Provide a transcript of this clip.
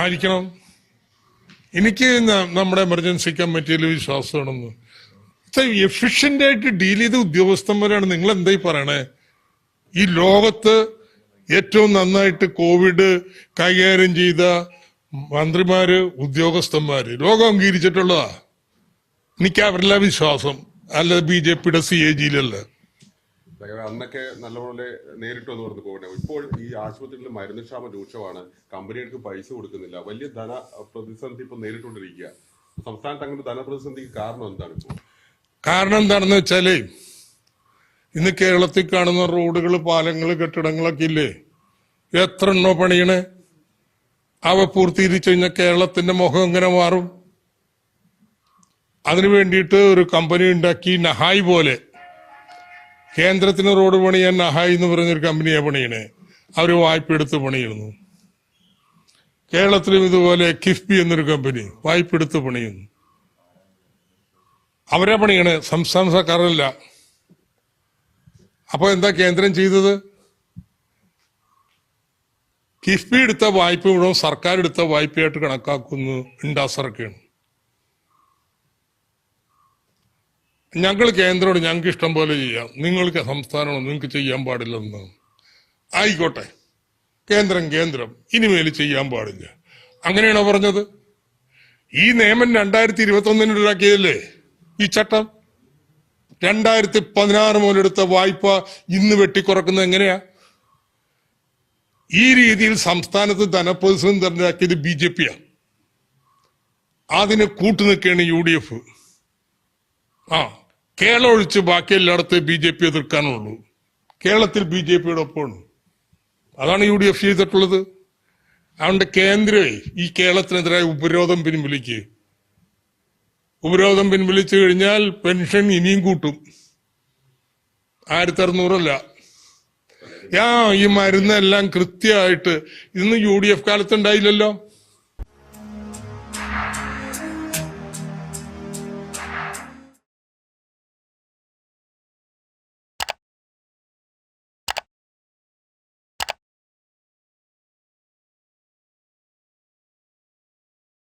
ആയിരിക്കണം. എനിക്ക് നമ്മുടെ എമർജൻസി കമ്മിറ്റിയിൽ വിശ്വാസമാണെന്ന്. എഫിഷ്യന്റ് ആയിട്ട് ഡീൽ ചെയ്ത ഉദ്യോഗസ്ഥന്മാരാണ് നിങ്ങൾ എന്തായി പറയണേ? ഈ ലോകത്ത് ഏറ്റവും നന്നായിട്ട് കോവിഡ് കൈകാര്യം ചെയ്ത മന്ത്രിമാര് ഉദ്യോഗസ്ഥന്മാര് ലോകം അംഗീകരിച്ചിട്ടുള്ളതാ. എനിക്ക് അവരിലെ വിശ്വാസം. അല്ല ബി ജെ പിയുടെ സി എ ജിയിലല്ല അന്നൊക്കെ നല്ലപോലെ നേരിട്ട് വന്ന് പറഞ്ഞു കോവിഡ് ഇപ്പോൾ ഈ ആശുപത്രികളിൽ മരുന്ന് ക്ഷാമം രൂക്ഷമാണ് കമ്പനികൾക്ക് പൈസ കൊടുക്കുന്നില്ല. വലിയ ധന പ്രതിസന്ധി ഇപ്പൊ നേരിട്ടുകൊണ്ടിരിക്കുക. സംസ്ഥാനത്ത് അങ്ങനെ ധനപ്രതിസന്ധിക്ക് കാരണം എന്താണ് ഇപ്പോൾ? കാരണം എന്താണെന്ന് വെച്ചാൽ ഇന്ന് കേരളത്തിൽ കാണുന്ന റോഡുകൾ പാലങ്ങൾ കെട്ടിടങ്ങളൊക്കെ ഇല്ലേ? എത്ര എണ്ണോ പണിയണേ? അവ പൂർത്തീകരിച്ചു കഴിഞ്ഞാൽ കേരളത്തിന്റെ മുഖം എങ്ങനെ മാറും? അതിനു വേണ്ടിയിട്ട് ഒരു കമ്പനി ഉണ്ടാക്കി നഹായ് പോലെ കേന്ദ്രത്തിന് റോഡ് പണിയാൻ നഹായ് എന്ന് പറഞ്ഞൊരു കമ്പനിയെ പണിയണേ. അവർ വായ്പ എടുത്ത് പണിയുന്നു. കേരളത്തിലും ഇതുപോലെ കിഫ്ബി എന്നൊരു കമ്പനി വായ്പ എടുത്ത് പണിയുന്നു. അവരെ പണിയാണ് സംസ്ഥാന സർക്കാരല്ല. അപ്പൊ എന്താ കേന്ദ്രം ചെയ്തത്? കിഫ്ബി എടുത്ത വായ്പ മുഴുവൻ സർക്കാർ എടുത്ത വായ്പയായിട്ട് കണക്കാക്കുന്നു ഇൻഡാസറൊക്കെയാണ് ഞങ്ങൾ കേന്ദ്രമോട് ഞങ്ങൾക്ക് ഇഷ്ടം പോലെ ചെയ്യാം. നിങ്ങൾക്ക് സംസ്ഥാനമോ നിങ്ങൾക്ക് ചെയ്യാൻ പാടില്ലെന്ന്. ആയിക്കോട്ടെ. കേന്ദ്രം കേന്ദ്രം. ഇനിമേൽ ചെയ്യാൻ പാടില്ല. അങ്ങനെയാണോ പറഞ്ഞത്? ഈ നിയമം രണ്ടായിരത്തി ഇരുപത്തി ഒന്നിന് ഉണ്ടാക്കിയതല്ലേ ഈ ചട്ടം? രണ്ടായിരത്തി പതിനാറ് മുതലെടുത്ത വായ്പ ഇന്ന് വെട്ടിക്കുറക്കുന്നത് എങ്ങനെയാ? ഈ രീതിയിൽ സംസ്ഥാനത്ത് ധനപ്രതിസന്ധി ഉണ്ടാക്കിയത് ബി ജെ പിയാ അതിന് കൂട്ടുനിൽക്കുകയാണ് യു ഡി എഫ്. ആ കേരളം ഒഴിച്ച് ബാക്കി എല്ലായിടത്തും ബി ജെ പി എതിർക്കാനുള്ളൂ. കേരളത്തിൽ ബി ജെ പിയുടെ ഒപ്പമാണ്. അതാണ് യു ഡി എഫ് ചെയ്തിട്ടുള്ളത്. അതുകൊണ്ട് കേന്ദ്രമേ ഈ കേരളത്തിനെതിരായ ഉപരോധം പിൻവലിക്കുക ഉപരോധം പിൻവലിച്ചു കഴിഞ്ഞാൽ പെൻഷൻ ഇനിയും കൂട്ടും. ആയിരത്തി അറുന്നൂറല്ല ഈ മരുന്നെല്ലാം കൃത്യമായിട്ട് ഇന്ന് യു ഡി എഫ് കാലത്ത് ഉണ്ടായില്ലല്ലോ